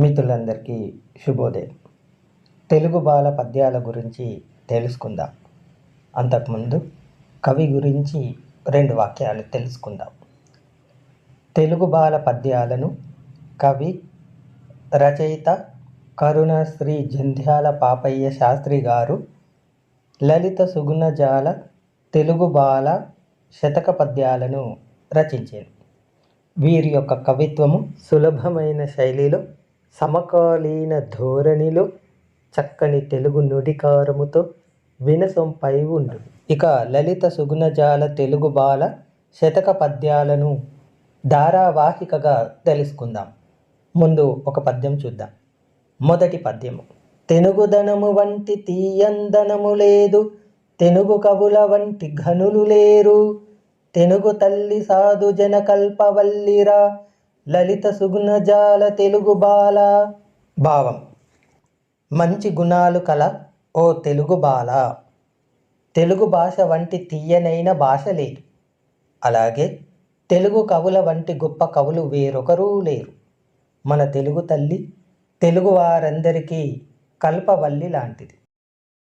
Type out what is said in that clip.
మిత్రులందరికీ శుభోదయం. తెలుగు బాల పద్యాల గురించి తెలుసుకుందాం. అంతకుముందు కవి గురించి రెండు వాక్యాలు తెలుసుకుందాం. తెలుగు బాల పద్యాలను కవి రచయిత కరుణశ్రీ జంధ్యాల పాపయ్య శాస్త్రి గారు లలిత సుగుణజాల తెలుగు బాల శతక పద్యాలను రచించారు. వీరి యొక్క కవిత్వము సులభమైన శైలిలో సమకాలీన ధోరణిలో చక్కని తెలుగు నుడికారముతో వినసొంపై ఉండు. ఇక లలిత సుగుణజాల తెలుగు బాల శతక పద్యాలను ధారావాహికగా తెలుసుకుందాం. ముందు ఒక పద్యం చూద్దాం. మొదటి పద్యము. తెనుగుదనము వంటి తీయందనము లేదు తెనుగు కవుల వంటి ఘనులు లేరు తెనుగు తల్లి సాధు జన కల్పవల్లిరా లలిత సుగుణజాల తెలుగు బాల. భావం. మంచి గుణాలు కల ఓ తెలుగు బాల. తెలుగు భాష వంటి తీయనైన భాష లేదు. అలాగే తెలుగు కవుల వంటి గొప్ప కవులు వేరొకరూ లేరు. మన తెలుగు తల్లి తెలుగు వారందరికీ కల్పవల్లి లాంటిది.